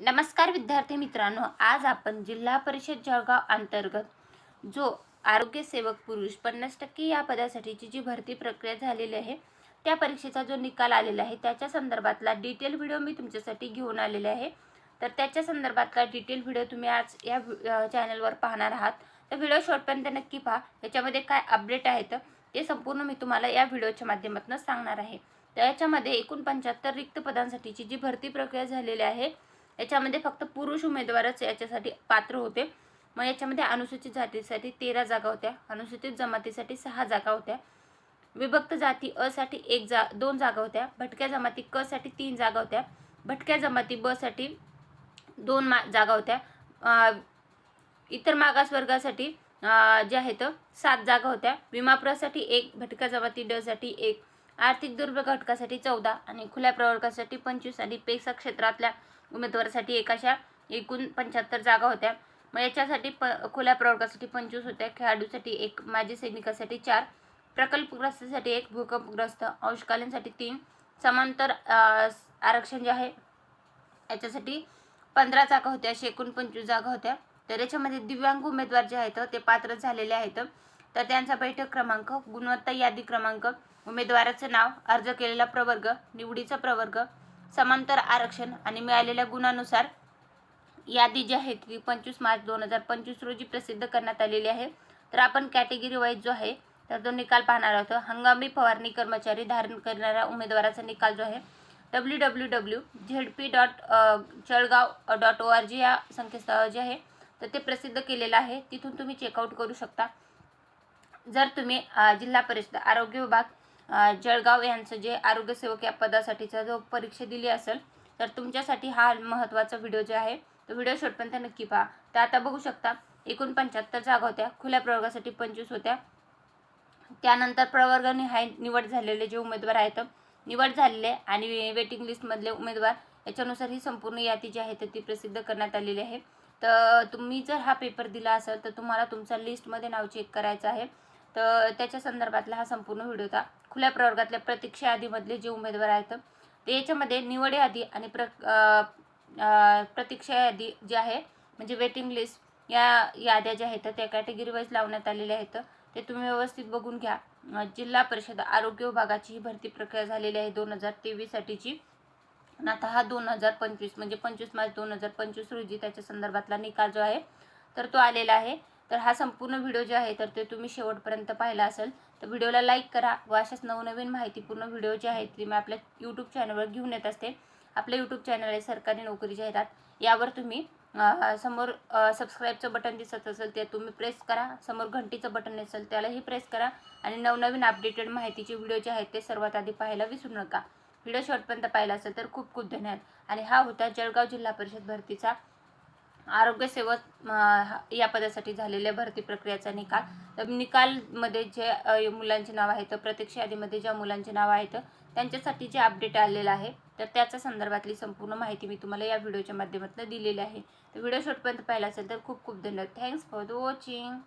नमस्कार विद्यार्थी मित्रांनो आज आपण जिल्हा परिषद जळगाव अंतर्गत जो आरोग्य सेवक पुरुष पन्नास टक्के या पदासाठीची जी भरती प्रक्रिया झालेली आहे त्या परीक्षेचा जो निकाल आलेला आहे त्याच्या संदर्भातला डिटेल व्हिडिओ मी तुमच्यासाठी घेऊन आलेले आहे. तर त्याच्या संदर्भातला डिटेल व्हिडिओ तुम्ही आज या व्हि- चॅनलवर पाहणार आहात. तर व्हिडिओ शॉर्टपर्यंत नक्की पहा. याच्यामध्ये काय अपडेट आहेत ते संपूर्ण मी तुम्हाला या व्हिडिओच्या माध्यमातून सांगणार आहे. तर याच्यामध्ये एकूण पंच्याहत्तर रिक्त पदांसाठीची जी भरती प्रक्रिया झालेली आहे याच्यामध्ये फक्त पुरुष उमेदवारच याच्यासाठी पात्र होते. मग याच्यामध्ये अनुसूचित जातीसाठी तेरा जागा होत्या. अनुसूचित जमातीसाठी सहा जागा होत्या. विभक्त जाती अ साठी एक जा दोन जागा होत्या. भटक्या जमाती क साठी तीन जागा होत्या. भटक्या जमाती ब साठी दोन मा जागा होत्या. इतर मागासवर्गासाठी जे आहेत सात जागा होत्या. विमाप्रसाठी एक भटक्या जमाती ड साठी एक आर्थिक दुर्बल घटकासाठी चौदा आणि खुल्या प्रवर्गासाठी पंचवीस आणि पेसा क्षेत्रातल्या उमेदवारासाठी एकाशा एकूण पंच्याहत्तर जागा होत्या. मग याच्यासाठी प खुल्या प्रवर्गासाठी पंचवीस होत्या. खेळाडूसाठी एक माजी सैनिकासाठी चार प्रकल्पग्रस्तासाठी एक भूकंपग्रस्त अंशकालीनसाठी तीन समांतर आरक्षण जे आहे याच्यासाठी पंधरा जागा होत्या. अशी एकूण पंचवीस जागा होत्या. तर याच्यामध्ये दिव्यांग उमेदवार जे आहेत ते पात्र झालेले आहेत. तर त्यांचा बैठक क्रमांक गुणवत्ता यादी क्रमांक उमेदवाराचं नाव अर्ज केलेला प्रवर्ग निवडीचा प्रवर्ग समांतर आरक्षण आणि मिळालेल्या गुणानुसार यादी जी आहे ती पंचवीस मार्च दोन हजार पंचवीस रोजी प्रसिद्ध करण्यात आलेली आहे. तर आपण कॅटेगरी वाईज जो आहे तर तो निकाल पाहणार आहोत. हंगामी फवारणी कर्मचारी धारण करणाऱ्या उमेदवाराचा निकाल जो आहे W W W Z P dot Jalgaon dot O R G या संकेतस्थळावर जे आहे तर ते प्रसिद्ध केलेलं आहे. तिथून तुम्ही चेकआउट करू शकता. जर तुम्ही जिल्हा परिषद आरोग्य विभाग जळगाव यांचं जे आरोग्य सेवक या पदासाठीचा जो परीक्षा दिली असेल तर तुमच्यासाठी हा महत्त्वाचा व्हिडिओ जो आहे तो व्हिडिओ शेवटपर्यंत नक्की पहा. तर आता बघू शकता एकूण पंच्याहत्तर जागा होत्या खुल्या प्रवर्गासाठी पंचवीस होत्या. त्यानंतर प्रवर्गनिहाय निवड झालेले जे उमेदवार आहेत निवड झालेले आणि वेटिंग लिस्टमधले उमेदवार याच्यानुसार ही संपूर्ण यादी जी आहे तर ती प्रसिद्ध करण्यात आलेली आहे. तर तुम्ही जर हा पेपर दिला असेल तर तुम्हाला तुमचा लिस्टमध्ये नाव चेक करायचं आहे. तर त्याच्या संदर्भातला हा संपूर्ण व्हिडिओ होता. खुल्या प्रवर्गातल्या प्रतीक्षा यादीमधले जे उमेदवार आहेत ते याच्यामध्ये निवड यादी आणि प्र प्रतीक्षा यादी जी आहे म्हणजे वेटिंग लिस्ट या याद्या ज्या आहेत त्या कॅटेगरी वाईज लावण्यात आलेल्या आहेत. ते तुम्ही व्यवस्थित बघून घ्या. जिल्हा परिषद आरोग्य विभागाची ही भरती प्रक्रिया झालेली आहे दोन हजार तेवीससाठीची आणि आता हा दोन हजार पंचवीस म्हणजे पंचवीस मार्च दोन हजार पंचवीस रोजी त्याच्या संदर्भातला निकाल जो आहे तर तो आलेला आहे. तर हा संपूर्ण व्हिडिओ जो आहे तर ते तुम्ही शेवटपर्यंत पाहिला असेल तर व्हिडिओला लाईक करा व अशाच नवनवीन माहितीपूर्ण व्हिडिओ जे आहेत ते मी आपल्या यूट्यूब चॅनलवर घेऊन येत असते. आपलं यूट्यूब चॅनल आहे सरकारी नोकरी जाहिरात यावर तुम्ही समोर सबस्क्राईबचं बटन दिसत असेल ते तुम्ही प्रेस करा. समोर घंटीचं बटन असेल त्यालाही प्रेस करा. आणि नवनवीन अपडेटेड माहितीचे व्हिडिओ जे आहेत ते सर्वात आधी पाहायला विसरू नका. व्हिडिओ शेवटपर्यंत पाहिला असेल तर खूप खूप धन्यवाद. आणि हा होता जळगाव जिल्हा परिषद भरतीचा आरोग्य सेवक हा- या पदासाठी झालेल्या भरती प्रक्रियेचा निकाल. तर निकालमध्ये जे मुलांचे नाव आहेत प्रत्यक्ष यादीमध्ये ज्या मुलांचे नाव आहेत त्यांच्यासाठी जे अपडेट आलेलं आहे तर त्याच्या संदर्भातली संपूर्ण माहिती मी तुम्हाला या व्हिडिओच्या माध्यमातून दिलेली आहे. तर व्हिडिओ शेवटपर्यंत पाहिला असेल तर खूप खूप धन्यवाद. Thanks for the watching